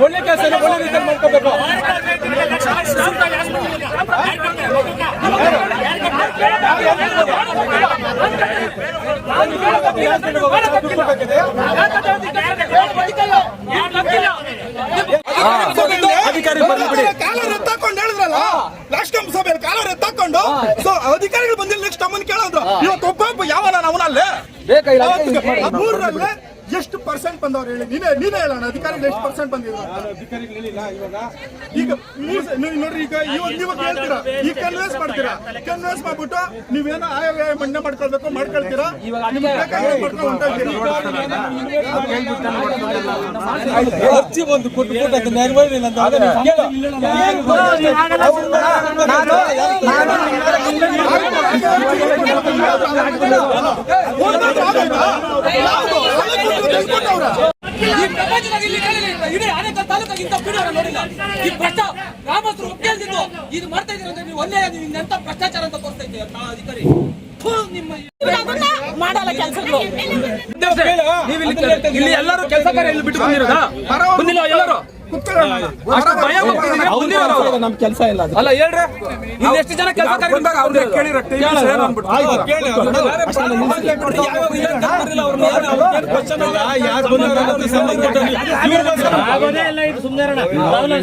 ಒಳ್ಳೆ ಕೆಲಸ ಒಳ್ಳೆ ರೀತಿಯಲ್ಲಿ ಮಾಡ್ಕೋಬೇಕು ಅಧಿಕಾರಿ ಬರ್ಲಿ ಬಿಡಿ. ರದ್ದಾಕೊಂಡು ಹೇಳಿದ್ರಲ್ಲ? ಎತ್ತಾಕೊಂಡು ಸೊ ಅಧಿಕಾರಿಗಳು ಬಂದಿಲ್ಲ ನೆಕ್ಸ್ಟ್ ಅಮ್ಮನ್ ಕೇಳೋದು ಇವತ್ತು ಒಬ್ಬ ಯಾವನ ಅವನಲ್ಲೇ ಬೇಕಾ ಎಷ್ಟು ಪರ್ಸೆಂಟ್ ಬಂದವ್ರು ಹೇಳಿ ನೀನೇ ನೀನೇ ಹೇಳೋಣ ಅಧಿಕಾರಿಗಳು ಎಷ್ಟು ಪರ್ಸೆಂಟ್ ಬಂದಿದ್ರು ಈಗ ನೋಡ್ರಿ ಈಗ ಇವಾಗ ನೀವು ಕೇಳ್ತೀರಾ ಈಗ ಕನ್ವೇಸ್ ಮಾಡ್ತೀರಾ ಕನ್ವೇಸ್ ಮಾಡ್ಬಿಟ್ಟು ನೀವೇನೋ ಆಯವ್ಯಯ ಮಣ್ಣೆ ಮಾಡ್ಕೊಳ್ಬೇಕು ಮಾಡ್ಕೊಳ್ತೀರಾ ನಿಮ್ಗೆ ಮಾಡ್ಕೊಂಡು. ಅರ್ಜಿ ಒಂದು ಕೊಟ್ಟು ಕೊಟ್ಟು ಅಂತ ಅದನ್ನ ಕೇಳು. ಹೋಗ್ಬೇಕು, ಈ ಪ್ರಪಂಚದಾಗ ಇಲ್ಲಿ ಕೇಳಿಲ್ಲ ಇಡೀ ಅನೇಕ ತಾಲೂಕಾಗಿಂತ ಬಿಡೋರ ನೋಡಿಲ್ಲ ಈ ಭ್ರಷ್ಟ ಗ್ರಾಮಸ್ಥರು ಇದು ಮಾಡ್ತಾ ಇದ್ದೀರ ಅಂದ್ರೆ ನೀವು ಒಳ್ಳೆಯ ನೀವು ಇನ್ನೆಂತ ಭ್ರಷ್ಟಾಚಾರ ಅಂತ ತೋರಿಸ್ತಾ ಇದ್ದೀರ ಅಧಿಕಾರಿ ಮಾಡಲ್ಲ ಕೆಲಸಗಳು ಇಲ್ಲಿ ಎಲ್ಲರೂ ಕೆಲಸ ಕಾರ್ಯ ಇಲ್ಲಿ ಬಿಟ್ಟು ಬಂದಿರೋದಾ? ಬಂದಿಲ್ಲ ಎಲ್ಲರೂ? ನಮ್ ಕೆಲಸ ಇಲ್ಲ ಅದು ಅಲ್ಲ ಹೇಳ್ರಿ ಎಷ್ಟು ಜನ ಕೆಲಸ ಬಂದಾಗ ಅವ್ರನ್ನ ಕೇಳಿ ಕೇಳಿ ಅದನ್ನ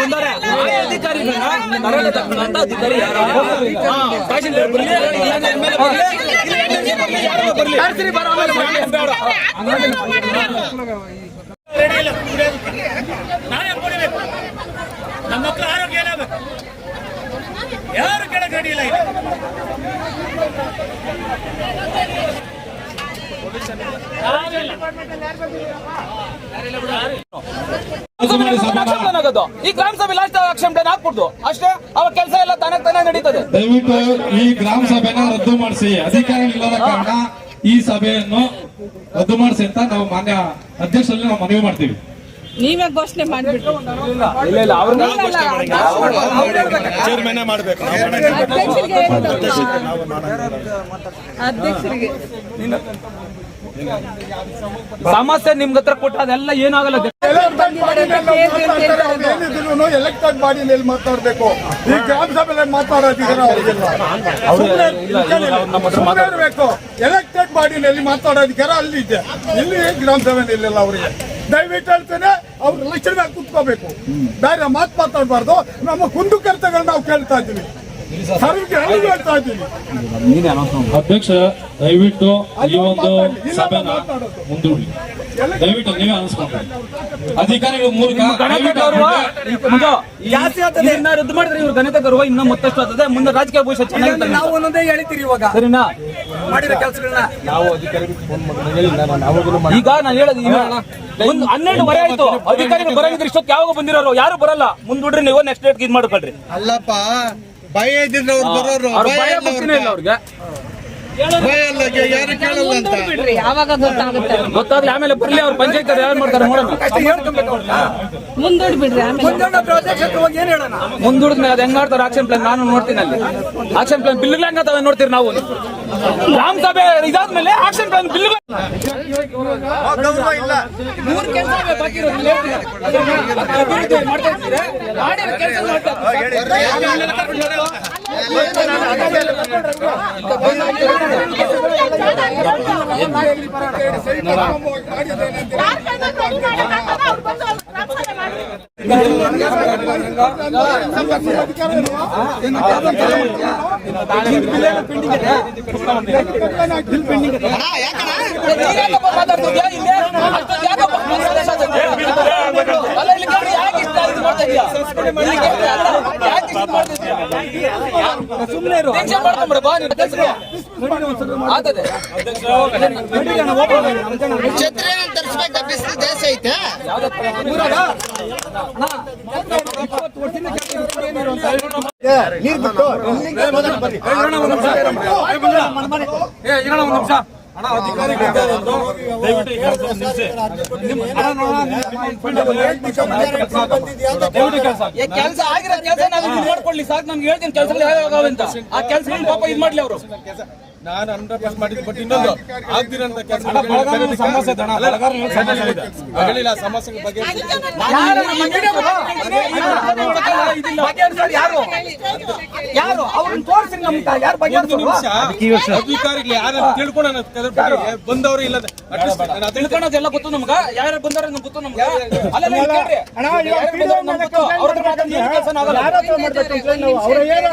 ಬಂದಾರೆ ಆ ಅಧಿಕಾರಿಗಳನ್ನ ಕರಾಳ ತಕ್ಕಂತ ಅಧಿಕಾರಿ ಯಾರು ಹಾ, ತಹಶೀಲ್ದಾರ್ ಬರ್ಲಿ, ಇಲ್ಲಾಂದ್ರೆ MLA ಬರ್ಲಿ, ಇಲ್ಲ MLA ಬರ್ಲಿ, ನಮ್ಮ ಮಕ್ಕಳ ಆರೋಗ್ಯ ಏನಾಗಬೇಕು ಯಾರು ಕೆಳಗೆ ರೆಡಿ ಇಲ್ಲ ಈ ಗ್ರಾಮ ಸಭೆ ಲಾಸ್ಟ್ ಆಕ್ಷನ್ ಹಾಕ್ಬಿಡ್ದು ಅಷ್ಟೇ ಅವ್ರ ಕೆಲಸ ಎಲ್ಲ ತಾನೇ ತಾನೇ ನಡೀತದೆ. ದಯವಿಟ್ಟು ಈ ಗ್ರಾಮ ಸಭೆನ ರದ್ದು ಮಾಡಿಸಿ. ಅಧಿಕಾರಿಗಳಿಲ್ಲದ ಕಾರಣ ಈ ಸಭೆಯನ್ನು ರದ್ದು ಮಾಡಿಸಿ ಅಂತ ನಾವು ಮಾನ್ಯ ಅಧ್ಯಕ್ಷರಲ್ಲಿ ನಾವು ಮನವಿ ಮಾಡ್ತೀವಿ. ನೀವೇ ಘೋಷಣೆ ಮಾಡ್ಬಿಟ್ಟು ಇಲ್ಲ ಇಲ್ಲ ಅವ್ರನ್ನ ಅಧ್ಯಕ್ಷರಿಗೆ ಅಧ್ಯಕ್ಷರಿಗೆ ಸಮಸ್ಯೆ ನಿಮ್ಗ ಹತ್ರ ಕೊಟ್ಟ ಅದೆಲ್ಲ ಏನಾಗಲ್ಲ ಎಲೆಕ್ಟೆಡ್ ಬಾಡಿನಲ್ಲಿ ಮಾತಾಡ್ಬೇಕು. ಈ ಗ್ರಾಮ ಸಭೆಯಲ್ಲಿ ಮಾತಾಡೋದಿದ್ದಾರೆ ಅವರಿಗೆಲ್ಲ? ಎಲೆಕ್ಟೆಡ್ ಬಾಡಿನಲ್ಲಿ ಮಾತಾಡೋದಿದ್ದಾರೆ ಅಲ್ಲಿ ಇದೆ ಇಲ್ಲಿ ಗ್ರಾಮ ಸಭೆಯಲ್ಲಿ ಅವರಿಗೆ. ದಯವಿಟ್ಟು ಹೇಳ್ತೇನೆ ಅವ್ರು ಲಕ್ಷಣ ಕುತ್ಕೋಬೇಕು. ಬೇರೆ ಮಾತು ಮಾತಾಡಬಾರ್ದು. ನಮ್ಮ ಕುಂದು ಕೆಲಸಗಳನ್ನ ನಾವು ಕೇಳ್ತಾ ಇದ್ದೀವಿ. ಅಧ್ಯಕ್ಷ ದಯವಿಟ್ಟು ಈ ಒಂದು ಸಭೆನ ಮುಂದೂಡಿ. ದಯವಿಟ್ಟು ನೀವೇ ಅನಿಸ್ಕೊಂಡ್ರಿ ಅಧಿಕಾರಿಗಳ ಮೂಲಕ ರದ್ದು ಮಾಡಿದ್ರೆ ಇವ್ರ ಗಣಿತ ಗೌರವ ಇನ್ನೂ ಮತ್ತಷ್ಟು ಆಗ್ತದೆ ಮುಂದೆ ರಾಜಕೀಯ ಭವಿಷ್ಯ ಚೆನ್ನಾಗಿ ನಾವು ಒಂದೊಂದೇ ಹೇಳ್ತೀರಿ ಇವಾಗ. ಸರಿನಾ? ಮಾಡಿದ ಕೆಲಸಗಳನ್ನ. ಈಗ ನಾನು ಹೇಳೋದು ಹನ್ನೆರಡು ಒಂದು ಹನ್ನೆರಡುವರೆ ಆಯ್ತು. ಅಧಿಕಾರಿಗಳು ಬರಂಗಿದ್ರೆ ಇಷ್ಟೊತ್ತು ಯಾವಾಗ ಬಂದಿರೋರು. ಯಾರು ಬರಲ್ಲ. ಮುಂದೂಡ್ರಿ ನೀವು ನೆಕ್ಸ್ಟ್ ಡೇಟ್ ಇದ್ ಮಾಡ್ಕೊಳ್ರಿ ಅಲ್ಲಪ್ಪ ಭಯ ಇದ್ದಿದ್ರೆ ಅವ್ರು ಬರೋರು ಅವ್ರ ಭಯ ಭಯ ಇಲ್ಲ ಗೊತ್ತಿನೇ ಇಲ್ಲ ಅವ್ರಿಗೆ. ಯಾರು ಕೇಳಲ್ಲ ಅಂತ. ಬಿಡ್ರಿ ಯಾವಾಗ ಗೊತ್ತಾಗುತ್ತೆ? ಗೊತ್ತಾದ್ರೆ ಆಮೇಲೆ ಬರ್ಲಿ ಅವ್ರು ಪಂಚಾಯತ್ ಯಾರು ಮಾಡ್ತಾರೆ ನೋಡೋಣ. ಮುಂದೂಡ್ ಬಿಡ್ರಿ ಆಮೇಲೆ. ಮುಂದೊಂದು ಪ್ರಾಜೆಕ್ಟ್ ಹತ್ರ ಹೋಗಿ ಏನ್ ಹೇಳೋಣ? ಮುಂದೂಡಿದ್ಮೇಲೆ ಅದ್ ಹೆಂಗ್ ಮಾಡ್ತಾರೆ ಆಕ್ಷನ್ ಪ್ಲಾನ್ ನಾನು ನೋಡ್ತೀನಿ ಅಲ್ಲಿ. ಆಕ್ಷನ್ ಪ್ಲಾನ್ ಬಿಲ್ ಹೆಂಗ ಅದಾವೆ ನೋಡ್ತೀರಿ ನಾವು. ಗ್ರಾಮ ಸಭೆ ಇದಾದ್ಮೇಲೆ ಆಕ್ಷನ್ ಪ್ಲಾನ್ ಬಿಲ್ ಮೂರು ಕೆಲಸ ಬಾಕಿ ಇರೋದು ಇಲ್ಲಿ ಹೇಳ್ತಿದ್ದಾರೆ. ಅದನ್ನ ಅಭಿವೃದ್ಧಿ ಮಾಡ್ತಾ ಇರ್ತೀರಿ. ಮಾಡಿರೋ ಕೆಲಸ ಮಾತಾಡ್ತಿದ್ಯಾ ಇಲ್ಲಿ ಅಷ್ಟೊಂದು ಯಾಕಪ್ಪ ಅಲ್ಲ ಇಲ್ಲಿ? ಕೇಳು. ಸುಮ್ಮನೆ ಟೆನ್ಷನ್ ಮಾಡ್ಕೊಂಬಿಡ ಬಾ ನೀನು ಕೆಲ್ಸಕ್ಕೆ. ಆಗ್ತದೆ ಛತ್ರಿ ತರಿಸ್ಬೇಕು ಬಿಸಿಲು ದೇಶ ಐತೆ. ಈ ಕೆಲಸ ಆಗಿರೋ ಕೆಲಸ ನಾನು ನೋಡ್ಕೊಳ್ಳಿ ಸಾಕು. ನಮ್ಗೆ ಹೇಳ್ತೀನಿ ಕೆಲಸ ಅಂತ. ಆ ಕೆಲಸ ಪಾಪ ಇದ್ ಮಾಡ್ಲಿ ಅವರು. ನಾನು ಅಂಡರ್ ಪಾಸ್ ಮಾಡಿದ್ದು ಬಟ್ ಇನ್ನೊಂದು ಆಗ್ದಿರಂತ ಕೆಲಸ ಸಮಸ್ಯೆ ಹೇಳಿಲ್ಲ ಸಮಸ್ಯೆ ಬಗ್ಗೆ ಯಾರು ಯಾರು ಅವ್ರನ್ನ ತೋರಿಸಿ ನಮ್ಗೆ ಯಾರು ಒಂದು ನಿಮಿಷ. ಅಧಿಕಾರಿಗಳು ಯಾರು? ತಿಳ್ಕೊಂಡು ಬಂದವರು ಇಲ್ಲ ತಿಳ್ಕೊಳೋದೆಲ್ಲ ಗೊತ್ತು ನಮ್ಗ. ಯಾರು ಬಂದವ್ರ ನಮ್ಗೆ ಗೊತ್ತು ನಮ್ಗೆ. ಅವ್ರ ಮೇಲೆ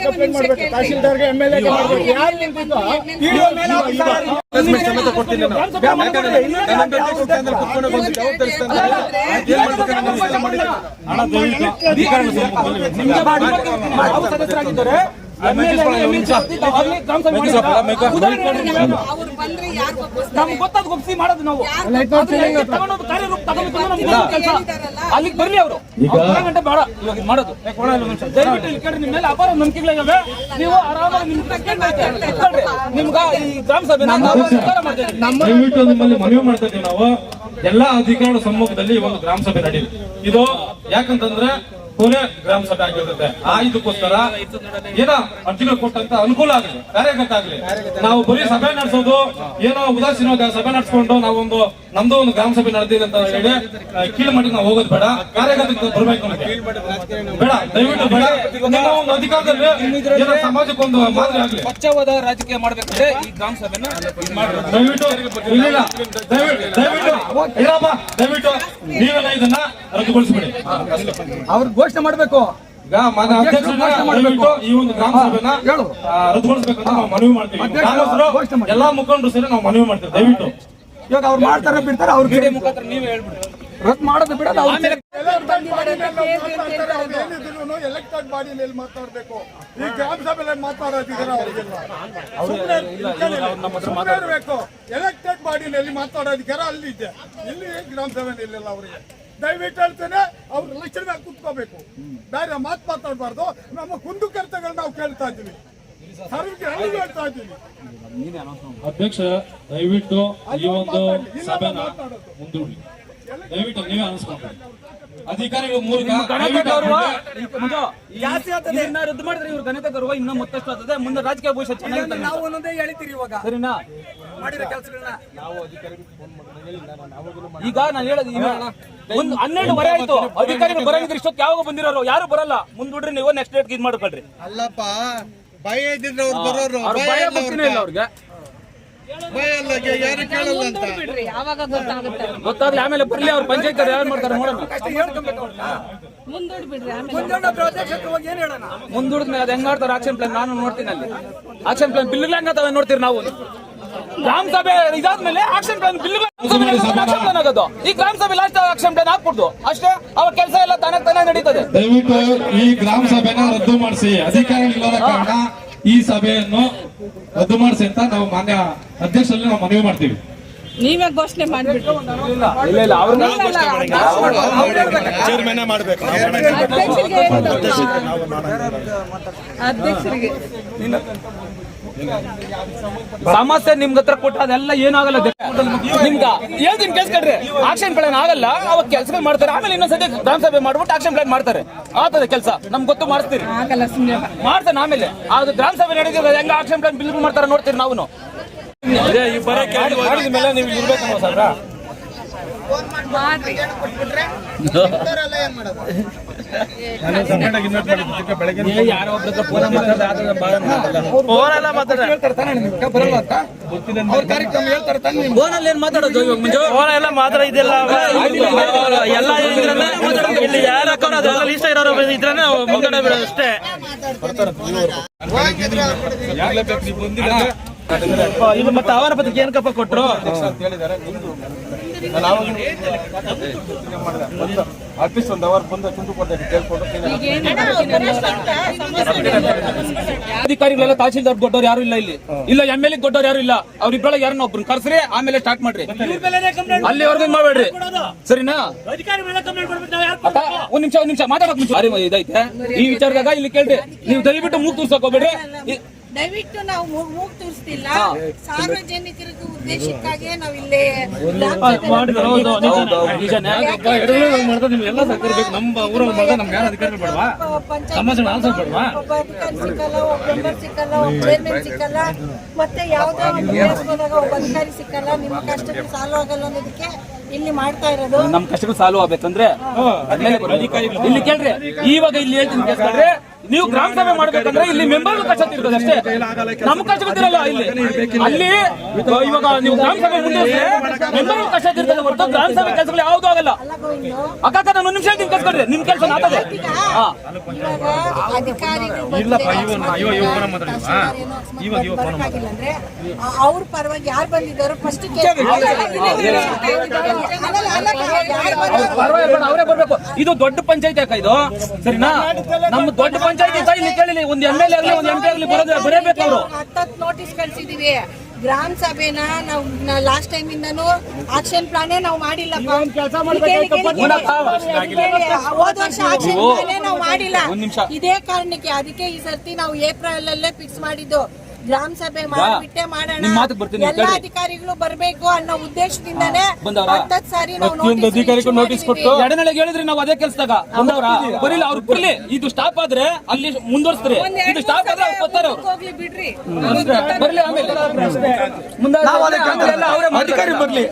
ಕಂಪ್ಲೇಂಟ್ ಮಾಡ್ಬೇಕು? ತಹಶೀಲ್ದಾರ್ಗೆ ಎಂ ಎಲ್ ಎ ಮಾಡ್ಬೇಕು? ಯಾರು ನಿಮ್ಗೆ ಮಾಡಿ ನಾವು ಸದಸ್ಯರಾಗಿದ್ದಾರೆ ನಮ್ಗೆ ಗೊತ್ತಾದ ಮಾಡೋದು ನಾವು. ಕಾರ್ಯರೂಪ ಕೆಲ್ಸ. ಅಲ್ಲಿಗೆ ಬರ್ಲಿ ಅವರು. ಗಂಟೆ ಬೇಡ. ಇವಾಗ ಇದು ಮಾಡೋದು. ದಯವಿಟ್ಟು ಇಲ್ಲಿ ಕಡೆ ನಿಮ್ಮ ಮೇಲೆ ಅಪಾರ ನಂಬಿಕೆಗಳಿದಾವೆ ನೀವು ಆರಾಮಾಗಿ ನಿಮ್ ನಿಮ್ಗ ಈ ಗ್ರಾಮ ಸಭೆ. ದಯವಿಟ್ಟು ನಿಮ್ಮಲ್ಲಿ ಮನವಿ ಮಾಡ್ತಾ ಇದ್ದೀವಿ ನಾವು. ಎಲ್ಲಾ ಅಧಿಕಾರಿಗಳ ಸಮ್ಮುಖದಲ್ಲಿ ಒಂದು ಗ್ರಾಮ ಸಭೆ ನಡೆಯಿತು ಇದು ಯಾಕಂತಂದ್ರೆ ಕೊನೆ ಗ್ರಾಮ ಸಭೆ ಆಗಿರುತ್ತೆ ಆ ಇದಕ್ಕೋಸ್ಕರ ಏನೋ ಅರ್ಜಿಗಳು ಕೊಟ್ಟಂತ ಅನುಕೂಲ ಆಗಲಿ. ಕಾರ್ಯಗತ ಆಗಲಿ ನಾವು ಬರೀ ಸಭೆ ನಡೆಸೋದು ಏನೋ ಉದಾಸೀನ ಸಭೆ ನಡೆಸ್ಕೊಂಡು ನಾವೊಂದು ನಮ್ದು ಒಂದು ಗ್ರಾಮ ಸಭೆ ನಡೆದಿದೆ ಅಂತ ಹೇಳಿ ಆ, ಕೀಳು ಮಟ್ಟಿಗೆ ನಾವು ಹೋಗೋದು ಬೇಡ. ಕಾರ್ಯಗತಕ್ಕೆ ಬರ್ಬೇಕು ನಮಗೆ. ಬೇಡ ದಯವಿಟ್ಟು ಬೇಡ. ನಿಮ್ಮ ಒಂದು ಅಧಿಕಾರದಲ್ಲಿ ಏನೋ ಸಮಾಜಕ್ಕೆ ಒಂದು ಮಾದರಿ ಆಗಲಿ. ಪಕ್ಷವಾದ ರಾಜಕೀಯ ಮಾಡ್ಬೇಕಂದ್ರೆ ಈ ಗ್ರಾಮ ಸಭೆನ ದಯವಿಟ್ಟು ಇಲ್ಲ ದಯವಿಟ್ಟು ದಯವಿಟ್ಟು ನೀವೆಲ್ಲ ಇದನ್ನ ರದ್ದುಗೊಳಿಸ್ಬಿಡಿ. ಅವ್ರು ಘೋಷಣೆ ಮಾಡ್ಬೇಕು. ಈ ಒಂದು ಗ್ರಾಮ ಸಭೆನ ನಾವು ಮನವಿ ಮಾಡ್ತೀವಿ. ಎಲ್ಲಾ ಮುಖಂಡರು ಸೇರಿ ನಾವು ಮನವಿ ಮಾಡ್ತೀವಿ. ದಯವಿಟ್ಟು. ಇವಾಗ ಅವ್ರು ಮಾಡ್ತಾರೆ ಬಿಡ್ತಾರೆ ಅವ್ರಿಗೆ ಮುಖಾಂತರ ನೀವೇ ಹೇಳ್ಬಿಡಿ. ರದ್ದು ಮಾಡೋದು ಬಿಡೋದು ಅವ್ರು ಎಲೆಕ್ಟೆಡ್ ಬಾಡಿನಲ್ಲಿ ಮಾತಾಡ್ಬೇಕು. ಈ ಗ್ರಾಮ ಸಭೆಯಲ್ಲಿ ಮಾತಾಡೋದಿದ್ದಾರೆ ಅವರಿಗೆಲ್ಲ ಇರ್ಬೇಕು. ಎಲೆಕ್ಟೆಡ್ ಬಾಡಿನಲ್ಲಿ ಮಾತಾಡೋದಿದ್ದಾರೆ ಅಲ್ಲಿ ಇದೆ. ಇಲ್ಲಿ ಗ್ರಾಮ ಸಭೆಯಲ್ಲಿ ಇಲ್ಲ ಅವರಿಗೆ. ದಯವಿಟ್ಟು ಹೇಳ್ತೇನೆ ಅವ್ರ ಲಕ್ಷಣ ಮೇಲೆ ಕುತ್ಕೋಬೇಕು. ಬೇರೆ ಮಾತು ಮಾತಾಡಬಾರ್ದು. ನಮ್ಮ ಕುಂದು ಕೆಲಸಗಳು ನಾವು ಕೇಳ್ತಾ ಇದ್ದೀವಿ. ಅಧ್ಯಕ್ಷ ದಯವಿಟ್ಟು ಈ ಒಂದು ಸಭೆನ ಮುಂದೂಡಿ. ದಯವಿಟ್ಟು ನೀವೇ ಅನಿಸ್ಕೊಂಡು ಅಧಿಕಾರಿಗಳ ಮೂಲಕ ರದ್ದು ಮಾಡಿದ್ರೆ ಇವ್ರ ಗಣಿತ ಗೌರವ ಇನ್ನೂ ಮತ್ತಷ್ಟು ಆಗ್ತದೆ ಮುಂದೆ ರಾಜಕೀಯ ಭವಿಷ್ಯ ಚೆನ್ನಾಗಿರ್ತದೆ ನಾವು ಒಂದೊಂದೇ ಹೇಳ್ತೀರಿ ಇವಾಗ. ಸರಿನಾ? ಮಾಡಿದ ಕೆಲಸಗಳನ್ನ. ಈಗ ನಾನು ಹೇಳೋದು ಈಗ ಒಂದು ಹನ್ನೆರಡುವರೆ ಆಯ್ತು. ಅಧಿಕಾರಿಗಳು ಬರಂಗಿದ್ರೆ ಇಷ್ಟೊತ್ತು ಯಾವಾಗ ಬಂದಿರೋರು? ಯಾರು ಬರಲ್ಲ? ಮುಂದೂಡ್ರಿ ನೀವು ನೆಕ್ಸ್ಟ್ ಡೇಟ್ ಇದು ಮಾಡ್ಕೊಳ್ರಿ. ಅಲ್ಲಪ್ಪ ಭಯ ಇದ್ರೆ ಅವ್ರು ಬರೋರು ಭಯ ಇಲ್ಲ ಅವ್ರಿಗೆ. ಯಾರು ಕೇಳಲ್ಲ ಅಂತ? ಯಾವಾಗ ಗೊತ್ತಾಗುತ್ತೆ. ಗೊತ್ತಾಗ್ಲಿ ಆಮೇಲೆ ಬರ್ಲಿ ಅವ್ರ ಪಂಚಾಯತ್ ಯಾರು ಮಾಡ್ತಾರೆ ನೋಡೋಣ. ಮುಂದೂಡಿ ಬಿಡ್ರಿ ಆಮೇಲೆ. ಮುಂದೊಂದು ಪ್ರದೇಶಕ್ಕೆ ಹೋಗಿ ಏನ್ ಹೇಳೋಣ? ಮುಂದೂಡಿದ್ಮೇಲೆ ಅದು ಹೆಂಗ್ ಮಾಡ್ತಾರೆ ಆಕ್ಷನ್ ಪ್ಲಾನ್ ನಾನು ನೋಡ್ತೀನಿ ಅಲ್ಲಿ. ಆಕ್ಷನ್ ಪ್ಲಾನ್ ಬಿಲ್ ಹೆಂಗ್ ಆಗ್ತವೆ ನೋಡ್ತೀರಿ ನಾವು ಗ್ರಾಮ ಸಭೆ ಇದಾದ್ಮೇಲೆ action plan bill action plan ಆಗೋದು? ಈ ಗ್ರಾಮ ಸಭೆ ಲಾಸ್ಟ್ ಆಕ್ಷನ್ ಪ್ಲಾನ್ ಹಾಕ್ಬಿಡ್ದು. ಅಷ್ಟೇ ಅವಾಗ ಕೆಲಸ ಎಲ್ಲ ತಾನೇ ತಾನೇ ನಡೀತದೆ. ದಯವಿಟ್ಟು ಈ ಗ್ರಾಮ ಸಭೆನ ರದ್ದು ಮಾಡಿಸಿ. ಅಧಿಕಾರಿಗಳಿಲ್ಲದ ಕಾರಣ ಈ ಸಭೆಯನ್ನು ರದ್ದು ಮಾಡಿಸಿ ಅಂತ ನಾವು ಮಾನ್ಯ ಅಧ್ಯಕ್ಷರಲ್ಲಿ ನಾವು ಮನವಿ ಮಾಡ್ತೀವಿ. ನೀವೇ ಘೋಷಣೆ ಮಾಡ್ಬಿಟ್ಟು ಇಲ್ಲ ಇಲ್ಲ ಅವ್ರನ್ನ ಚೇರ್ಮನ್ ಮಾಡ್ಬೇಕು. ಅಧ್ಯಕ್ಷರಿಗೆ ಅಧ್ಯಕ್ಷರಿಗೆ ಸಮಸ್ಯೆ ನಿಮ್ಗೆ ಹತ್ರ ಕೊಟ್ಟ ಅದೆಲ್ಲ ಏನಾಗಲ್ಲ ನಿಮ್ಗ. ಹೇಳ್ತೀನಿ ಕೇಳ್ಸ್ಕೊಳ್ರಿ ಆಕ್ಷನ್ ಪ್ಲಾನ್ ಆಗಲ್ಲ. ಅವಾಗ ಕೆಲಸ ಮಾಡ್ತಾರೆ. ಆಮೇಲೆ ಇನ್ನೊಂದ್ಸತಿ ಗ್ರಾಮ ಸಭೆ ಮಾಡ್ಬಿಟ್ಟು ಆಕ್ಷನ್ ಪ್ಲಾನ್ ಮಾಡ್ತಾರೆ. ಆತದ ಕೆಲಸ. ನಮ್ಗೆ ಗೊತ್ತು ಮಾಡಿಸ್ತೀರಿ. ಮಾಡ್ತಾನೆ ಆಮೇಲೆ. ಅದು ಗ್ರಾಮ ಸಭೆ ನಡೀತದೆ ಹೆಂಗ? ಆಕ್ಷನ್ ಪ್ಲಾನ್ ಬಿಲ್ ಮಾಡ್ತಾರೆ ನೋಡ್ತೀರಿ ನಾವು ಈ ಬರೋ ಮಾಡಿದ ಮೇಲೆ ನೀವು ಇರ್ಬೇಕು ಅಷ್ಟೇ. ಇದು ಮತ್ತೆ ಅವರ ಪತ್ರಕ್ಕೆ ಏನಕ್ಕಪ್ಪ ಕೊಟ್ರು? ಅಟ್ಲೀಸ್ಟ್ ಒಂದು ಅವರ್ ಬಂದು ಅಧಿಕಾರಿಗಳೆಲ್ಲ ತಹಶೀಲ್ದಾರ್ ದೊಡ್ಡವ್ರು ಯಾರು ಇಲ್ಲ ಇಲ್ಲಿ. ಇಲ್ಲ ಎಂ ಎಲ್ ದೊಡ್ಡವ್ರು ಯಾರು ಇಲ್ಲ. ಅವ್ರಿಬ್ಬಳ ಯಾರನ್ನ ಒಬ್ರು ಕರ್ಸ್ರಿ ಆಮೇಲೆ ಸ್ಟಾರ್ಟ್ ಮಾಡ್ರಿ. ಅಲ್ಲಿವರೆಗೂ ಮಾಡ್ಬೇಡ್ರಿ? ಸರಿನಾ? ಒಂದ್ ನಿಮಿಷ ಒಂದ್ ನಿಮಿಷ ಮಾತಾಡಕ್ ಮುಂಚೆ. ಇದೈತೆ ಈ ವಿಚಾರದಾಗ ಇಲ್ಲಿ ಕೇಳ್ರಿ. ನೀವು ದಯವಿಟ್ಟು ಮೂಗ್ ತೂರ್ಸಕ್ ಹೋಗ್ಬೇಡ್ರಿ. ದಯವಿಟ್ಟು ನಾವು ಮೂಗ್ ಮೂಗ್ ತೋರಿಸ್ತಿಲ್ಲ. ಸಾರ್ವಜನಿಕರಿಗೆ ಉದ್ದೇಶಕ್ಕಾಗಿ ನಾವು ಇಲ್ಲೇ ಸಿಕ್ಕಲ್ಲ ಒಬ್ಬ ಮೆಂಬರ್ ಸಿಕ್ಕಲ್ಲ ಒಬ್ಬ ಚೇರ್ಮನ್ ಸಿಕ್ಕಲ್ಲ. ಮತ್ತೆ ಯಾವ್ದೋ ಒಂದು place ಒಬ್ಬ ಅಧಿಕಾರಿ ಸಿಕ್ಕಲ್ಲ. ನಿಮ್ಮ ಕಷ್ಟಕ್ಕೆ ಸಾಲು ಆಗಲ್ಲ ಅನ್ನೋದಕ್ಕೆ ಇಲ್ಲಿ ಮಾಡ್ತಾ ಇರೋದು. ನಮ್ ಕಷ್ಟಗಳು ಸಾಲ್ವ್ ಆಗ್ಬೇಕಂದ್ರೆ ಇಲ್ಲಿ ಕೇಳ್ರಿ. ಇವಾಗ ಇಲ್ಲಿ ಹೇಳ್ತೀನಿ ಕೇಳ್ಕೊಂಡ್ರೆ ನೀವು ಗ್ರಾಮ ಸಭೆ ಮಾಡ್ಬೇಕಂದ್ರೆ ಇಲ್ಲಿ ಮೆಂಬರ್ ಕಷ್ಟ ಇರ್ತದೆ ಅಷ್ಟೇ. ನಮ್ ಕಷ್ಟ ಗೊತ್ತಿರಲ್ಲ ಇಲ್ಲಿ. ಅಲ್ಲಿ ಇವಾಗ ನೀವು ಗ್ರಾಮ ಸಭೆ ಮುಂದೆ ಮೆಂಬರ್ ಕಷ್ಟ ಇರ್ತದೆ ಹೊರತು ಗ್ರಾಮ ಸಭೆ ಕೆಲಸಗಳು ಯಾವ್ದು ಆಗಲ್ಲ. ಅಕ್ಕ ನಾನು ಒಂದ್ ನಿಮಿಷ ಹೇಳ್ತೀನಿ ಕಳ್ಸ್ಕೊಡ್ರಿ ನಿಮ್ ಕೆಲಸ ಅಂದ್ರೆ ಅವ್ರ ಪರವಾಗಿ ಯಾರು ಬಂದಿದ್ದಾರೋ ಫಸ್ಟ್ ಅವರೇ ಬರ್ಬೇಕು ಇದು ದೊಡ್ಡ ಪಂಚಾಯತಿ ಅಕ್ಕ ಇದು. ಸರಿನಾ? ನಮ್ಮ ದೊಡ್ಡ ಪಂಚಾಯತಿ ಇಲ್ಲಿ ಕೇಳಿ ಒಂದ್ ಎಂ ಎಲ್ ಆಗ್ಲಿ ಒಂದ್ ಎಂ ಪಿ ಆಗ್ಲಿ ಬರೋದ್ರೆ ಬರೇಬೇಕು ಅವರು. ಹತ್ತತ್ತು ನೋಟಿಸ್ ಕಳ್ಸಿದೀವಿ. ಗ್ರಾಮ ಸಭೆನ ನಾವು ಲಾಸ್ಟ್ ಟೈಮ್ ಇಂದನು ಆಕ್ಷನ್ ಪ್ಲಾನೇ ನಾವು ಮಾಡಿಲ್ಲ ಹೋದ ವರ್ಷ ಆಕ್ಷನ್ ಪ್ಲಾನೇ ನಾವು ಮಾಡಿಲ್ಲ. ಒಂದ್ ನಿಮಿಷ. ಇದೇ ಕಾರಣಕ್ಕೆ ಅದಕ್ಕೆ ಈ ಸರ್ತಿ ನಾವು ಏಪ್ರಿಲ್ ಅಲ್ಲೇ ಫಿಕ್ಸ್ ಮಾಡಿದ್ದು. ಗ್ರಾಮ ಸಭೆ ಮಾಡಿಬಿಟ್ಟೆ ಮಾಡೋಣ. ಎಲ್ಲಾ ಅಧಿಕಾರಿಗಳು ಬರಬೇಕು ಅನ್ನೋ ಉದ್ದೇಶದಿಂದ ಬಂದವ್ರಾ? ಹತ್ತತ್ತು ಸಾರಿ ನಾವು ಪ್ರತಿಯೊಂದು ಅಧಿಕಾರಿಗೂ ನೋಟಿಸ್ ಕೊಟ್ಟು ಮಾಡಿದೀವಿ. ಹೇಳಿದ್ರೆ ನಾವು ಅದೇ ಕೆಲಸದಾಗ. ಬಂದವ್ರ? ಬರಿಲ್ಲ ಅವ್ರು ಬರ್ಲಿ. ಇದು ಸ್ಟಾಪ್ ಆದ್ರೆ ಅಲ್ಲಿ ಮುಂದುವರಿಸ್ತಾರೆ. ಇದು ಸ್ಟಾಪ್ ಆದ್ರೆ ಅವ್ರು ಬರ್ತಾರೆ ಅವ್ರು. ಹೋಗ್ಲಿ ಬಿಡ್ರಿ. ಬರ್ಲಿ ಆಮೇಲೆ. ಅಧಿಕಾರಿ ಬರ್ಲಿ.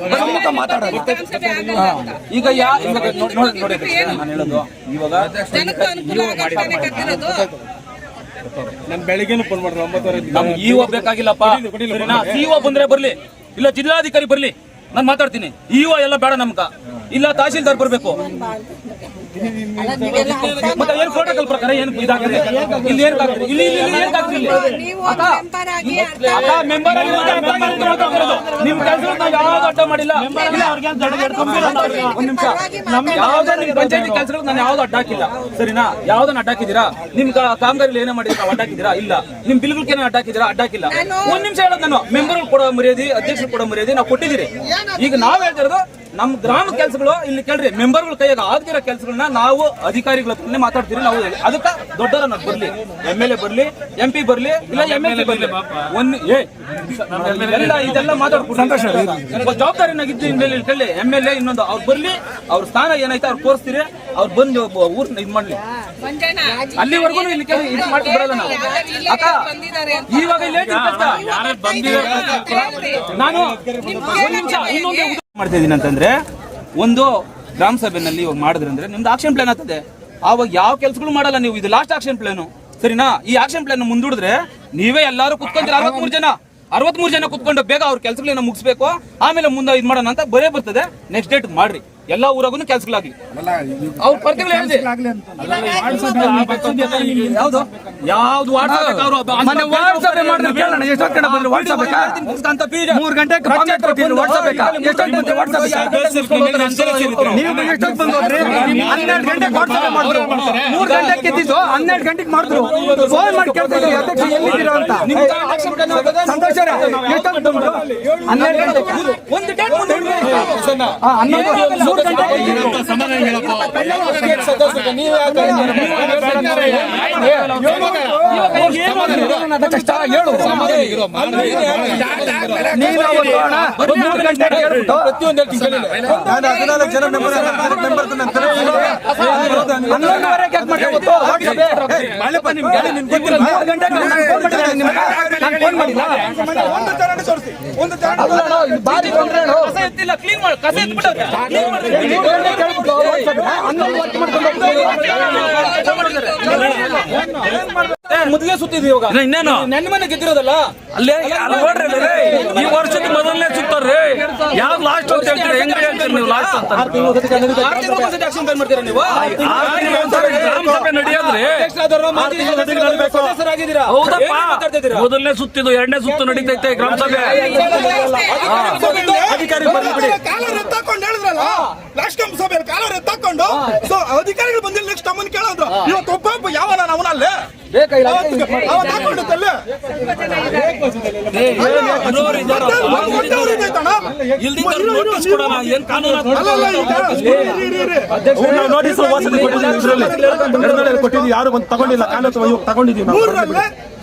ಈಗ ಯಾ ಇವಾಗ ನೋಡಿ ನೋಡಿ ನಾನು ಹೇಳೋದು ಇವಾಗ ನಾನು ಬೆಳಿಗ್ಗೆನೂ ಫೋನ್ ಮಾಡ್ರಿ ಒಂಬತ್ತುವರೆ ನಮ್ಗೆ ಇಒ ಬೇಕಾಗಿಲ್ಲಪ್ಪ. ಸರಿನಾ? ಸಿಒ ಬಂದ್ರೆ ಬರ್ಲಿ. ಇಲ್ಲ ಜಿಲ್ಲಾಧಿಕಾರಿ ಬರ್ಲಿ. ನಾನು ಮಾತಾಡ್ತೀನಿ. ಇಒ ಎಲ್ಲ ಬೇಡ ನಮ್ಗ. ಇಲ್ಲ ತಹಶೀಲ್ದಾರ್ ಬರ್ಬೇಕು. ಮತ್ತೆ ಏನ್ ಪ್ರೋಟೋಕಾಲ್ ಪ್ರಕಾರ ಏನ್ ಇದಾಗಿದೆ ಇಲ್ಲಿ ಏನ್ ಕಾಗ್ತದೆ? ಇಲ್ಲಿ ಇಲ್ಲಿ ಏನ್ ನೀವು ಅಕ್ಕ, ಮೆಂಬರ್ ಆಗಿ ಅರ್ಥ ಅಕ್ಕ ಮೆಂಬರ್ ನಿಮ್ ಕೆಲಸ ಯಾವ್ದು ಅಡ್ಡ ಮಾಡಿಲ್ಲ. ಒಂದ್ ನಿಮಿಷ. ನಮ್ ಯಾವ್ದೇ ನಿಮ್ ಪಂಚಾಯತಿ ಕೆಲಸಗಳು ನಾನು ಯಾವ್ದು ಅಡ್ಡ ಹಾಕಿಲ್ಲ. ಸರಿನಾ? ಯಾವ್ದನ್ನ ಅಡ್ಡ ಹಾಕಿದೀರಾ ನಿಮ್ ಕಾ- ಕಾಮಗಾರಿಗಳು ಏನೇ ಮಾಡಿದ್ರೆ ಅಡ್ಡ ಹಾಕಿದಿರಾ ಇಲ್ಲ. ನಿಮ್ ಬಿಲ್ಗಳಿಗೆ ಏನೋ ಅಡ್ಡ ಹಾಕಿದಿರಾ ಅಡ್ಡ ಹಾಕಿಲ್ಲ. ಒಂದ್ ನಿಮಿಷ ಹೇಳೋದು ನಾನು. ಮೆಂಬರ್ ಕೊಡೋ ಮರ್ಯಾದೆ ಅಧ್ಯಕ್ಷರು ಕೊಡೋ ಮರ್ಯಾದೆ ನಾವು ಕೊಟ್ಟಿದ್ದೀರಿ. ಈಗ ನಾವ್ ಹೇಳ್ತಿರೋದು ನಮ್ ಗ್ರಾಮ ಕೆಲಸಗಳು ಇಲ್ಲಿ ಕೇಳ್ರಿ ಮೆಂಬರ್ಗಳ ಕೈಯಾಗ ಆಗ್ತಿರೋ ಕೆಲಸಗಳನ್ನ ನಾವು ಅಧಿಕಾರಿಗಳ ಹತ್ರನೇ ಮಾತಾಡ್ತೀರಿ ನಾವು ಅದಕ್ಕ ದೊಡ್ಡವರ ನಾವು ಬರ್ಲಿ. ಎಂ ಎಲ್ ಎ ಬರ್ಲಿ ಎಂ ಪಿ ಬರ್ಲಿ ಇಲ್ಲ ಎಂ ಎಲ್ ಎ ಬರ್ಲಿ. ಒಂದ್ ಏ ಎಲ್ಲ ಇದೆಲ್ಲ ಮಾತಾಡ್ಕೊಂಡು. ಜವಾಬ್ದಾರಿನಾಗಿದ್ದು ಇಲ್ಲಿ ಕೇಳಿ ಎಂ ಎಲ್ ಎ ಇನ್ನೊಂದು ಅವ್ರು ಬರ್ಲಿ ಅವ್ರ ಸ್ಥಾನ ಏನೈತೆ ಅವ್ರು ತೋರಿಸ್ತೀರಿ ಅವ್ರು ಬಂದು ಊರ್ನ ಇದ್ ಮಾಡ್ಲಿ. ಅಲ್ಲಿವರೆಗೂ ಇಲ್ಲಿ ಕೇಳಿ ಇದು ಬರಲ್ಲ ನಾವು. ಅಕ್ಕ ಇವಾಗ ಲೇಟ್. ನಾನು ಒಂದ್ ನಿಮಿಷ ಇನ್ನೊಂದು ಮಾಡ್ತಾ ಇದೀನಿ ಅಂತಂದ್ರೆ ಒಂದು ಗ್ರಾಮ ಸಭೆನಲ್ಲಿ ಇವಾಗ ಮಾಡಿದ್ರೆ ಅಂದ್ರೆ ನಿಮ್ದು ಆಕ್ಷನ್ ಪ್ಲಾನ್ ಆಗ್ತದೆ. ಆವಾಗ ಯಾವ ಕೆಲ್ಸಗಳು ಮಾಡಲ್ಲ ನೀವು ಇದು ಲಾಸ್ಟ್ ಆಕ್ಷನ್ ಪ್ಲಾನ್ ಸರಿನಾ? ಈ ಆಕ್ಷನ್ ಪ್ಲಾನ್ ಮುಂದೂಡಿದ್ರೆ ನೀವೇ ಎಲ್ಲರೂ ಕುತ್ಕೊಂತೀರ ಅರವತ್ಮೂರು ಜನ. ಅರವತ್ಮೂರು ಜನ ಕುತ್ಕೊಂಡು ಬೇಗ ಅವ್ರ ಕೆಲಸಗಳನ್ನ ಮುಗಿಸ್ಬೇಕು. ಆಮೇಲೆ ಮುಂದೆ ಇದು ಮಾಡೋಣ ಅಂತ ಬರೇ ಬರ್ತದೆ. ನೆಕ್ಸ್ಟ್ ಡೇಟ್ ಮಾಡ್ರಿ. ಎಲ್ಲಾ ಊರಾಗೂ ಕೆಲ್ಸಗಳಾಗ್ಲಿ ಅವ್ರ ಪ್ರತಿಗಳು ಹೇಳಿದೆ ಯಾವ್ದು? ಯಾವ್ದು ವಾಟ್ಸ್ಆಪ್ ಅವ್ರು? ಮೂರ್ ಗಂಟೆ ಹನ್ನೆರಡು ಗಂಟೆಗೆ ವಾಟ್ಸಪ್ ಮಾಡಿದ್ರು. ಮೂರು ಗಂಟೆಗೆ ಹನ್ನೆರಡು ಗಂಟೆಗೆ ಮಾಡಿದ್ರು. ಫೋನ್ ಮಾಡಿ ಕೇಳ್ತಿದ್ರು ಅಧ್ಯಕ್ಷ ಎಲ್ಲಿದ್ದೀರಾ ಅಂತ? ಸಂತೋಷ ಎಷ್ಟೊತ್ತು ಬಂದ್ರು? ಹನ್ನೆರಡು ಗಂಟೆಗೆ. ಒಂದು ಹನ್ನೊಂದು ಅಧ್ಯಕ್ಷ ಹೇಳು ನಾನು ಹದಿನಾಲ್ಕು ಜನ ಮೆಂಬರ್ ಅಣ್ಣ, ಇದು ಭಾರಿ ತೊಂದ್ರೆ ಕ್ಲೀನ್ ಮಾಡಿ. ಕಸ ಎತ್ಬಿಟ್ಟವ್ರೆ ಕ್ಲೀನ್ ಮೂರು ಗಂಟೆಗೆ ಹೇಳ್ಬಿಟ್ಟು ವಾಟ್ಸಪ್ನ ಹನ್ನೊಂದು ವರ್ಕ್ ಮಾಡ್ಕೊಂಡು ಮೊದಲೇ ಸುತ್ತಿದ್ವಿ ಇನ್ನೇನು? ನನ್ನ ಮನೆ ಗೆದ್ದಿರೋದಲ್ಲ ನೋಡ್ರಿ ಈ ವರ್ಷದ ಮೊದಲನೇ ಸುತ್ತಾರ್ರಿ ಯಾವ್ದು ಲಾಸ್ಟ್ ಅಂತ ಹೇಳ್ತೀರಿ ಹೆಂಗ್ ಹೇಳ್ತೀರಿ ನೀವು ಲಾಸ್ಟ್ ಅಂತ? ಮೊದಲನೇ ಸುತ್ತಿದು ಎರಡನೇ ಸುತ್ತು ನಡೀತೈತೆ ಗ್ರಾಮ ಸಭೆ ಅಧಿಕಾರಿಗಳು ಬಂದಿಲ್ಲ ನೆಕ್ಸ್ಟ್ ಅಮ್ಮನ್ ಕೇಳೋದು ಇವತ್ತು ಒಬ್ಬ ಯಾವನ ಅವನಲ್ಲೇ ಅವತ್ತು ಹಾಕೊಂಡಿದ್ದಲ್ಲೇ ನೋಟಿಸ್ ಕೊಟ್ಟಿದ್ವಿ ಯಾರು ಬಂದು ತಗೊಂಡಿಲ್ಲ ಕಾನೂನು ಇವಾಗ ತಗೊಂಡಿದ್ದೀವಿ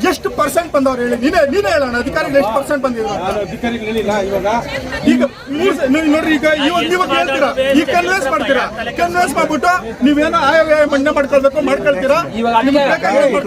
ಎಷ್ಟು ಪರ್ಸೆಂಟ್ ಬಂದವ್ರು ಹೇಳಿ ನೀನೇ ನೀನೇ ಹೇಳೋಣ ಅಧಿಕಾರಿಗಳು ಎಷ್ಟು ಪರ್ಸೆಂಟ್ ಬಂದಿದ್ರು ಅಧಿಕಾರಿಗಳಿಲ್ಲ ಇವಾಗ ಈಗ ನೋಡ್ರಿ ಈಗ ಇವಾಗ ನೀವು ಹೇಳ್ತೀರಾ ಈಗ ಕನ್ವೆನ್ಸ್ ಮಾಡ್ತೀರಾ ಕನ್ವೆನ್ಸ್ ಮಾಡ್ಬಿಟ್ಟು ನೀವೇನೋ ಆಯವ್ಯಯ ಮಣ್ಣೆ ಮಾಡ್ಕೊಳ್ಬೇಕು ಮಾಡ್ಕೊಳ್ತೀರಾ ನಿಮ್ಗೆ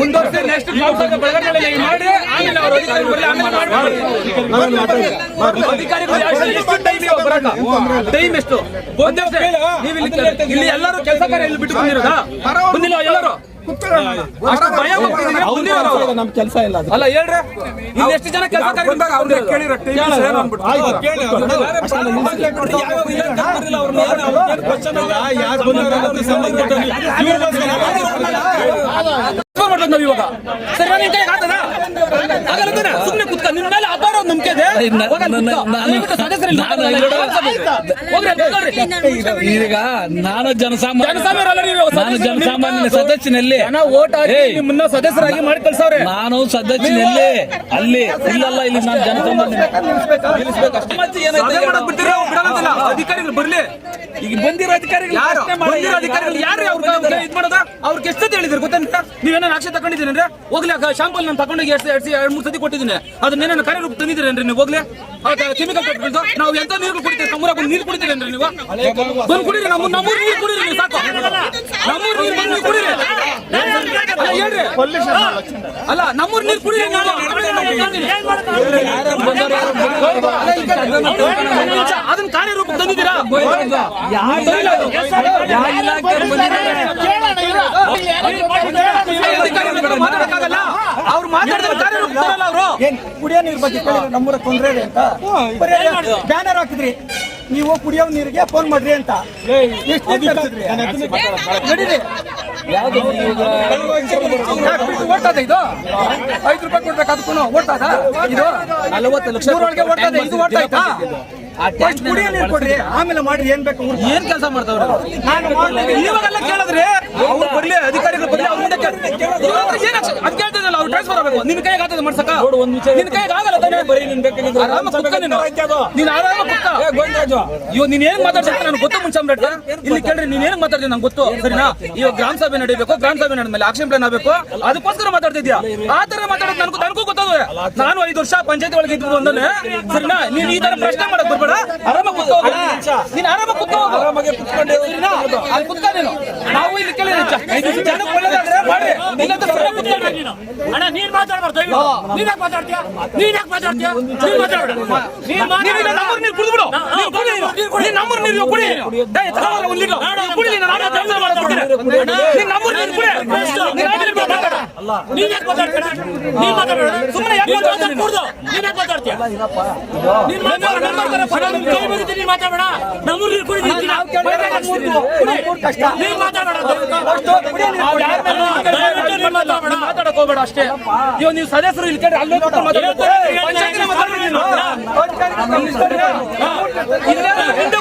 ಮುಂದುವರಿಸಿ ನೆಕ್ಸ್ಟ್ ಬೆಳಗಾವಿ ಮಾಡಿ ಆಮೇಲೆ ಅವ್ರ ಅಧಿಕಾರಿಗಳು ಆಮೇಲೆ ಮಾಡ್ಕೊಳ್ಳಿ. ಅಧಿಕಾರಿಗಳು ಎಷ್ಟು ಟೈಮ್ ಎಷ್ಟು? ನೀವು ಇಲ್ಲಿ ಎಲ್ಲರೂ ಕೆಲಸ ಕಾರ್ಯ ಇಲ್ಲಿ ಬಿಟ್ಟು ಬಂದಿರೋದಾ? ಬಂದಿಲ್ಲ ಎಲ್ಲರೂ? ಅಷ್ಟು ಭಯ. ನಮ್ ಕೆಲಸ ಇಲ್ಲ ಅದು. ಅಲ್ಲ ಹೇಳ್ರಿ. ಇಲ್ಲಿ ಎಷ್ಟು ಜನ ಕೆಲಸ ಇವಾಗ ಸರಿ ನಾನು ನಿನ್ ಕೈಗೆ ಆಗ್ತದಾ? ಆಗಲ್ಲ ತಾನೆ? ಸುಮ್ನೆ ಕುತ್ಕ ನಿನ್ ಮೇಲೆ ಅಪಾರ ಒಂದ್ ನಂಬಿಕೆ ಇದೆ. ಈಗ ನಾನು ಜನಸಾಮಾನ್ಯ. ಜನಸಾಮಾನ್ಯ ಸದಸ್ಯನಲ್ಲಿ. ನಿಮ್ಮನ್ನ ಸದಸ್ಯರಾಗಿ ಮಾಡಿ ಕಳ್ಸವ್ರೆ. ನಾನು ಸದಸ್ಯನಲ್ಲಿ ಅಲ್ಲಿ ಇಲ್ಲಲ್ಲ ಇಲ್ಲಿ ನಾನು ಜನಸಾಮಾನ್ಯ ಅಧಿಕಾರಿಗಳು ಬರ್ಲಿ. ಈಗ ಬಂದಿರೋ ಅಧಿಕಾರಿಗಳು ಯಾರು? ಬಂದಿರೋ ಅಧಿಕಾರಿಗಳು ಯಾರು ಅವ್ರಿಗೆ ಇದ್ ಮಾಡೋದ? ಅವ್ರಿಗೆ ಎಷ್ಟು ಹೇಳಿದ್ರು ಗೊತ್ತೇನ್ರ? ನೀವೇನೋ ನಕ್ಷೆ ತಗೊಂಡಿದ್ದೀನಿ ಅಂದ್ರೆ ಹೋಗ್ಲಿ ಶಾಂಪಲ್ ನಾನು ತಗೊಂಡೋಗಿ ಎರಡು ಎರಡು ಮೂರು ಸತಿ ಕೊಟ್ಟಿದ್ದೀನಿ. ಕರೆ ರೂಪ ತಂದಿದ್ದೀರೇನ್ರಿ ನೀವು? ಹೋಗ್ಲಿ. ಕೆಮಿಕಲ್ ಕೊಟ್ಬಿಟ್ಟು ನಾವು ಎಂತ ನೀರು ಕುಡಿತೀವಿ? ನಮ್ಮೂರ ಬಂದು ನೀರು ಕುಡಿತೀರೇನ್ರಿ ನೀವು? ಬಂದು ಕುಡೀರಿ ನಮ್ಮ ನಮ್ಮೂರು ನೀರು ಕುಡೀರಿ ನೀವು ಸಾಕು. ನಮ್ಮೂರು ನೀರು ಬಂದು ನೀವು ಕುಡೀರಿ. ಅಲ್ಲ, ಹೇಳ್ರಿ. ಅಲ್ಲ ನಮ್ಮೂರು ನೀರು ಕುಡೀರಿ. ಅದನ್ನ ಕಾರ್ಯರೂಪ ತಂದಿದ್ದೀರಾ? ಮಾತಾಡಕ್ಕಾಗಲ್ಲ ಅವ್ರು ಮಾತಾಡಿದ್ರೆ ಕಾರ್ಯರೂಪ ಅವರು. ಕುಡಿಯೋ ನೀರ್ ಬಗ್ಗೆ ನಮ್ಮೂರ ತೊಂದ್ರೆ ಇದೆ ಅಂತ? ಬ್ಯಾನರ್ ಹಾಕಿದ್ರಿ. ನೀವು ಕುಡಿಯೋ ನೀರಿಗೆ ಫೋನ್ ಮಾಡ್ರಿ ಅಂತ. ಎಷ್ಟು ನೀರ್ ತರ್ಸಿದ್ರಿ? ನಡೀರಿ ಓಡ್ತದ ಇದು ಐದು ರೂಪಾಯಿ ಕೊಡ್ಬೇಕು ಅದಕ್ಕೂ ಓಡ್ತದ ಇದು? ನಲವತ್ತು ಲಕ್ಷ ಒಳಗೆ ಓಟದ ಇದು ಓಡ್ತಾಯ್ತಾ ಫಸ್ಟ್ ಕುಡಿಯೋ ನೀರ್ ಕೊಡ್ರಿ ಆಮೇಲೆ ಮಾಡ್ರಿ ಏನ್ ಬೇಕು. ಏನ್ ಕೆಲಸ ಮಾಡ್ತಾವ್ರೆ? ನಾನು. ಇವಾಗೆಲ್ಲ ಕೇಳಿದ್ರೆ? ಅವ್ರು ಬರ್ಲಿ ಅಧಿಕಾರಿಗಳು ಬರ್ಲಿ ಅದ್ ಕೇಳ್ತಿದ್ದಲ್ಲ ಅವ್ರು ಟ್ರಾನ್ಸ್ಫರ್ ಆಗಬೇಕು. ನಿನ್ ಕೈಗೆ ಮಾಡ್ಸಕ ನಿನ್ ಕೈಗೆ ಆಗಲ್ಲ ತಾನೇ? ಬರೀ ನಿನ್ ಆರಾಮ ನೀನು. ನೀನ್ ಆರಾಮ ಕುತ್ಕ ಇವ್ ನೀನ್ ಏನ್ ನನಗೆ ಗೊತ್ತು ಮುಂಚೆ ಅಂಬೇಡ್ಕ ಇಲ್ಲಿ ಕೇಳ್ರಿ ನೀನ್ ಏನ್ ಮಾತಾಡ್ತೀನಿ ನಂಗೆ ಗೊತ್ತು. ಸರಿನಾ? ಇವಾಗ ಗ್ರಾಮ ಸಭೆ ನಡೀಬೇಕು ಗ್ರಾಮ ಸಭೆ ನಡೆದ್ಮೇಲೆ ಆಕ್ಷನ್ ಪ್ಲಾನ್ ಆಗಬೇಕು. ಅದಕ್ಕೋಸ್ಕರ ಮಾತಾಡ್ತಿದ್ಯಾ? ಆ ತರ ಮಾತಾಡೋದು ನನಗೂ ನನಗೂ ಗೊತ್ತದ. ನಾನು ಐದು ವರ್ಷ ಪಂಚಾಯತ್ ಒಳಗೆ ಇದ್ದು ಬಂದನೆ ಸರಿನಾ? ನೀನ್ ಈ ತರ ಪ್ರಶ್ನೆ ಮಾಡಕ್ ಬರ್ಬೇಡ. ಆರಾಮ ಕುತ್ಕೋ ನೀನ್ ಆರಾಮ ಕುತ್ಕೋ ಆರಾಮಾಗಿ ಕುತ್ಕೊಂಡೆ ಸರಿನಾ? ಅಲ್ಲಿ ಕುತ್ಕ ನೀನು. ನಾವು ಇಲ್ಲಿ ಕೇಳಿದ್ರೆ ಜನಕ್ಕೆ ಅಣ್ಣ ನೀನ್ ಮಾತಾಡ್ಬಾರ್ದು ನೀನ್ ಯಾಕೆ ಮಾತಾಡ್ತೀಯ? ನೀನ್ ಯಾಕೆ ಮಾತಾಡ್ತೀಯ? ನೀನ್ ಮಾತಾಡ್ಬೇಡ. ನೀನ್ ನೀನು ಇಲ್ಲ ನಮ್ಮೂರ್ ನೀರು ಕುಡಿದ್ಬಿಡು. ನೀನು ಕುಡಿ ನೀರು ಕುಡಿ. ಕುಡಿ ನೀರು ಕುಡಿ ನೀನು. ಮಾತಾಡ. ನೀನ್ ಯಾಕೆ ಮಾತಾಡ್ತೀಯ? ನೀನ್ ಮಾತಾಡ್ಬೇಡ. ಸುಮ್ಮನೆ ಯಾಕೆ ನೀನ್ ಯಾಕೆ ಮಾತಾಡ್ತೀಯ? ನೀನ್ ಮಾತಾಡ್ಬೇಡ ನೀನ್ ನಮ್ಮೂರ್ ನೀರು ನೀನ್ ನೀನ್. ಮಾತಾಡ್ಬೇಡ ಮಾತಾಡಕ್ ಹೋಗ್ಬೇಡ ಅಷ್ಟೇ. ಇವಾಗ ನೀವು ಸದಸ್ಯರು ಇಲ್ಲಿ ಕಡೆ ಅಲ್ಲೇ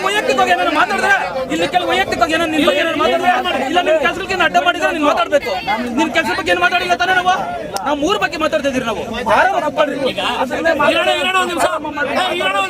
ವೈಯಕ್ತಿಕವಾಗಿ ಏನಾದ್ರು ಮಾತಾಡಿದ್ರೆ ಇಲ್ಲಿ ಕೆಲವು ವೈಯಕ್ತಿಕವಾಗಿ ಏನೋ ನಿನ್ ಬಗ್ಗೆ ಏನಾದ್ರು ಮಾತಾಡಿದ್ರೆ ಇಲ್ಲ ನಿಮ್ ಕೆಲಸಕ್ಕೆ ಅಡ್ಡ ಮಾಡಿದ್ರೆ ನೀನ್ ಮಾತಾಡ್ಬೇಕು. ನಿನ್ ಕೆಲಸ ಬಗ್ಗೆ ಏನ್ ಮಾತಾಡಿಲ್ಲ ತಾನೇ ನಾವು? ನಾವು ಮೂರ್ ಬಗ್ಗೆ ಮಾತಾಡ್ತಾ ಇದೀರಿ ನಾವು.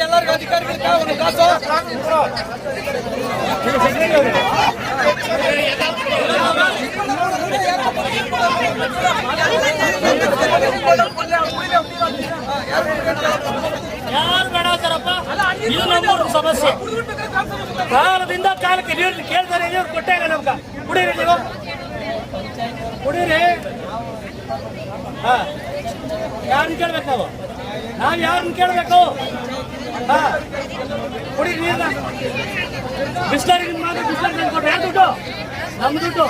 ಎಲ್ಲರಿಗೂ ಅಧಿಕಾರಿಗಳಿಗೆ ಒಂದು ಕಾಸು ಯಾರು ಬೇಡಾತಾರಪ್ಪ ಇದು ನಮ್ಮೂರ ಸಮಸ್ಯೆ ನೀರು ಕೇಳ್ತಾರೆ ನೀರು ಕೊಟ್ಟಾಗ ನಮ್ಗೆ. ಕುಡೀರಿ ನೀವು. ಕುಡೀರಿ. ಹಾ. ಯಾರನ್ನ ಕೇಳ್ಬೇಕು ನಾವು? ನಾವು ಯಾರನ್ನ ಕೇಳ್ಬೇಕು? ಹಾ. ಕುಡಿ, ನೀರ್ನ. ಬಿಸ್ಲರಿಗೆ ಮಾತ್ರ ಬಿಸ್ಲರಿಗೆ ಕೊಟ್ಟರೆ ಯಾರು ದುಡ್ಡು? ನಮ್ಮ ದುಡ್ಡು.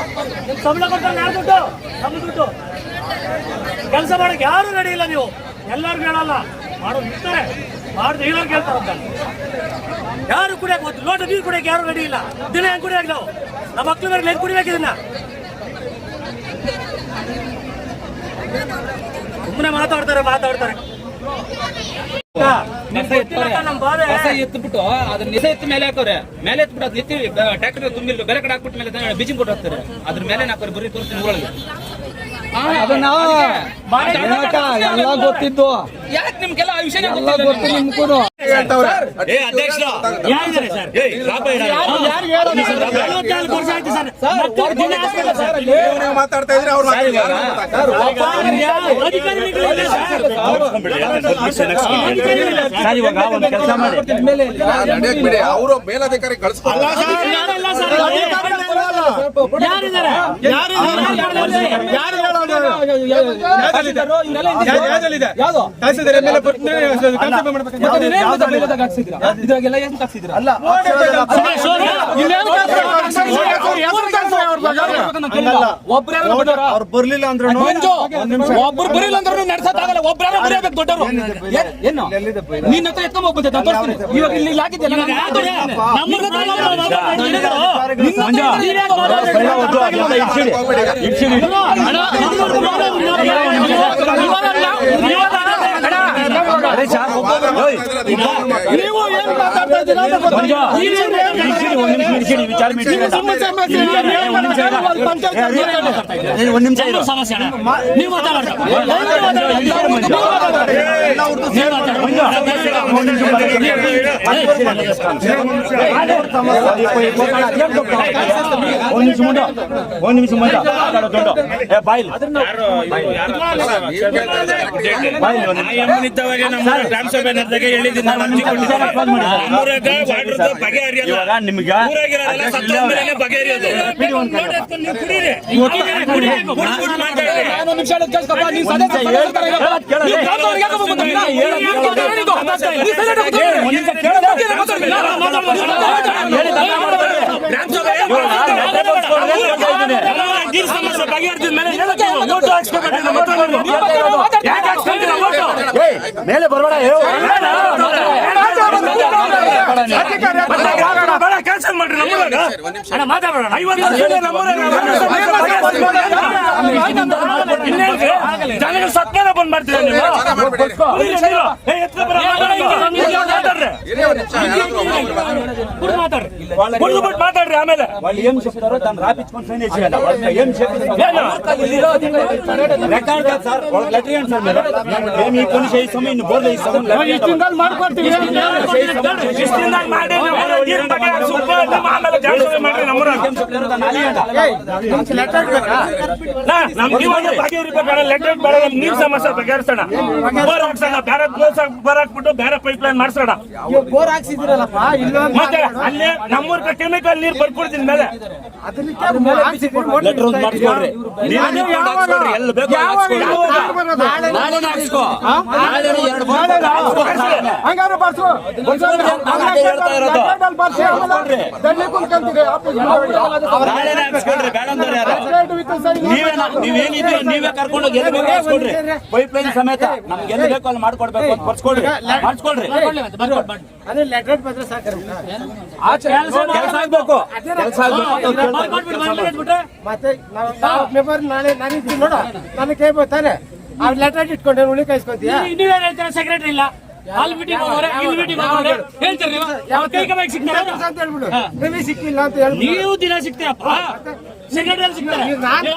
ನಿಮ್ಮ ಸಂಬಳ ಕೊಡ್ತಾರೆ ಯಾರು ದುಡ್ಡು. ನಮ್ಮ ದುಡ್ಡು. ಕೆಲಸ ಮಾಡೋಕೆ ಯಾರು ರೆಡಿ ಇಲ್ಲ ನೀವು? ಎಲ್ಲರೂ ಹೇಳಲ್ಲ. ಮಾಡೋದು ಇರ್ತಾರೆ ಮಾಡಿದ್ರೆ ಹೇಳೋರು ಕೇಳ್ತಾರಂತ ಯಾರು ಕುಡಿಯಕ್ಕೆ ಒಂದು ಲೋಟ ನೀರು ಕುಡಿಯಕ್ಕೆ ಯಾರು ರೆಡಿ ಇಲ್ಲ? ದಿನ ಹೆಂಗ್ ಕುಡಿಯಕ್ಕೆ ನಾವು? ನಮ್ಮ ಮಕ್ಳು ಮೇಲೆ ಹೆಂಗ್ ಕುಡಿಬೇಕು ಇದನ್ನ. ಸುಮ್ಮನೆ ಮಾತಾಡ್ತಾರೆ ಮಾತಾಡ್ತಾರೆ. ನಮ್ಮ ಬಾಧೆ ಎತ್ಬಿಟ್ಟು ಅದನ್ನ ನಿಸ ಎತ್ತ ಮೇಲೆ ಹಾಕೋರೆ. ಮೇಲೆ ಎತ್ಬಿಟ್ಟು ಅದ್ ಎತ್ತಿ ಟ್ರ್ಯಾಕ್ಟರ್ ತುಂಬಿಲ್ಲ ಬೇರೆ ಕಡೆ ಹಾಕ್ಬಿಟ್ಟು ಮೇಲೆ ಬೀಜಿಂಗ್ ಕೊಟ್ಟು ಹೋಗ್ತಾರೆ ಅದ್ರ ಮೇಲೆ ಹಾಕೋರೆ ಬರೀ ತೋರಿಸ್ತೀನಿ ಒಳಗೆ. ಅದನ್ನ ಎಲ್ಲ ಗೊತ್ತಿದ್ದು. ಯಾಕೆ ನಿಮ್ಗೆಲ್ಲ ಆ ವಿಷಯ ಗೊತ್ತಿಲ್ಲ ಗೊತ್ತು ನಿಮ್ಗೂ? ಮಾತಾಡ್ತಾ ಇದ್ರೆ ಅವ್ರು ಯಾವ ಅಧಿಕಾರಿಗಳಿಲ್ಲ ಸರ್ ಮಾಡಿ ಅವರು ಮೇಲಧಿಕಾರಿ ಕಳಿಸ್ಕೊಂಡು ಯಾರು ಇದ್ರಾಗೆಲ್ಲ ಏನ್ ಹಾಕ್ಸಿದ್ರ ಅಲ್ಲ ಅವ್ರು ಬರ್ಲಿಲ್ಲ ಅಂದ್ರೆ ಒಬ್ರು ಬರಿಲ್ಲ ಅಂದ್ರೂ ನಡ್ಸಕ್ಕಾಗಲ್ಲ ಒಬ್ರಾರ ಬರೀಬೇಕು ದೊಡ್ಡವರು ಏನು ನಿನ್ನ ಹತ್ರ ಎತ್ಕೊಂಡ್ ಹೋಗ್ಬೋದು ತೋರಿಸ್ತೀನಿ ಇವಾಗ ಇಲ್ಲಿ ಹಾಕಿದ್ದೆ. ನಮ್ಮ ನೀವು ಏನ್ ಮಾತಾಡ್ತಾ ಇದ್ದೀರಾ ಅಂತ ಗೊತ್ತಿಲ್ಲ. ನೀವೇನ್ ಒಂದ್ ನಿಮಿಷ ಇರು ಸಮಸ್ಯೆ. ನೀವು. ನೀವು. ನೀವು ನೀವು ನಿಮಿಷ ಯಾಕೆ ಬಂದ್ಬಿಟ್ಟು ನೀನು? ನೀನ್ ಮಾತಾಡು ಇದು. ನೀನ್ ಸೈಲೆಂಟ್ ಆಗಿ ಕೂತ್ಕೊಳ್ಳಿ. ಮಾತಾಡಿ, ಮಾತಾಡಿ. ನಾನು ನೀರ್ ಸಮಸ್ಯೆ ಬಗೆಹರಿದ ಮೇಲೆ ಹೇಳಕ್ಕೆ ನೀವು ಓಟು ಹಾಕ್ಸ್ಕೊಬೇಕಂತ ಮಾತಾಡೋದು. ಯಾಕೆ ಬರಬೇಡ? ಬೇಡ, ಕ್ಯಾನ್ಸಲ್ ಮಾಡ್ರಿ ನಮ್ಮ ಅಣ್ಣ, ಮಾತಾಡೋಣ. ಜನಗಳು ಸತ್ಮೇಲೆ ಬಂದ್ ಮಾಡ್ತೀರಾ ನೀವು? ಮಾತಾಡ್ರಿ. ಆಮೇಲೆ ಏನು? ಇಷ್ಟಿಂದ ಮಾಡಿ ನೀವು ನೀರ್ ಬಗ್ಗೆ ಸುಬ್ಬ ನಿಮ್ಮ ಆಮೇಲೆ ಜಾಸ್ತಿ ಮಾಡ್ರಿ ನಮ್ಮನ್ನ ನಮ್ಗೆ ಇವಾಗ ಬಗೆಹರಿಬೇಕಾದ್ರೆ ಲೆಟರ್ ಬೇಡ ನಮ್ ನೀರ್ ಸಮಸ್ಯೆ ಬಗೆಹರಿಸೋಣ. ಬೋರ್ ಹಾಕ್ಸೋಣ ಬೇರೆ ಬೋರ್ ಹಾಕ್ಬಿಟ್ಟು ಬೇರೆ ಪೈಪ್ ಲೈನ್ ಮಾಡ್ಸೋಣ ಬೋರ್ ಹಾಕ್ಸಿದಿರಲ್ಲಪ್ಪ ಇಲ್ಲ ಮತ್ತೆ ಅಲ್ಲಿ ನಮ್ಮೂರ್ ಕೆಮಿಕಲ್ ನೀರ್ ಬರ್ಕೊಡ್ತೀನಿ ಮೇಲೆ. ಹಂಗಾರೆ ಬರ್ಸು. ಹೇಳ್ತಾ ಇರೋದು. ನೀವೇ ನೀವೇನಿದೆಯೋ ನೀವೇ ಕರ್ಕೊಂಡೋಗಿ ಎಲ್ಲಿ ಬೇಕೋ ಹಾಕ್ಸ್ಕೊಡ್ರಿ ಪೈಪ್ ಲೈನ್ ಸಮೇತ ನಮ್ಗೆ ಗೆಲ್ಲಬೇಕು ಬೇಕೋ ಅಲ್ಲಿ ಮಾಡ್ಕೊಡ್ಬೇಕು ಅಂತ ಬರ್ಸ್ಕೊಡ್ರಿ. ಮಾಡಿಸ್ಕೊಡ್ರಿ. ಅದೇ ಲೆಟರ್ ಬಂದ್ರೆ ಸಾಕು ಕೆಲಸ ಆಗ್ಬೇಕು. ಕೆಲಸ ಆಗ್ಬೇಕು. ಮತ್ತೆ ಪೇಪರ್ ನಾಳೆ ನಾನು ಇದ್ದೀನಿ ನೋಡು. ನನ್ನ ಕೈ ಆ ಲೆಟರ್ ಇಟ್ಕೊಂಡೆ ಉಳಿ ಕಳ್ಸ್ಕೊಂತೀಯ ನೀವೇನ್ ಹೇಳ್ತೀರಾ? ಸೆಕ್ರೆಟರಿ ಇಲ್ಲ. ಅಲ್ಲಿ ಮೀಟಿಂಗ್ ಹೋಗೋರೆ ಇಲ್ಲಿ ಮೀಟಿಂಗ್ ಹೋಗೋರೆ ಹೇಳ್ತೀರಿ ನೀವು ಯಾವ ಕೈ ಕೈಗೆ ಸಿಗ್ತಾರ ಅಂತ ಹೇಳ್ಬಿಡು ಸಿಕ್ಕಿಲ್ಲ ಅಂತ ಹೇಳಿ ನೀವು ದಿನ ಸಿಗ್ತೀರಪ್ಪ ಸೆಕ್ರೆಟರಿ ಸಿಗ್ತಾರೆ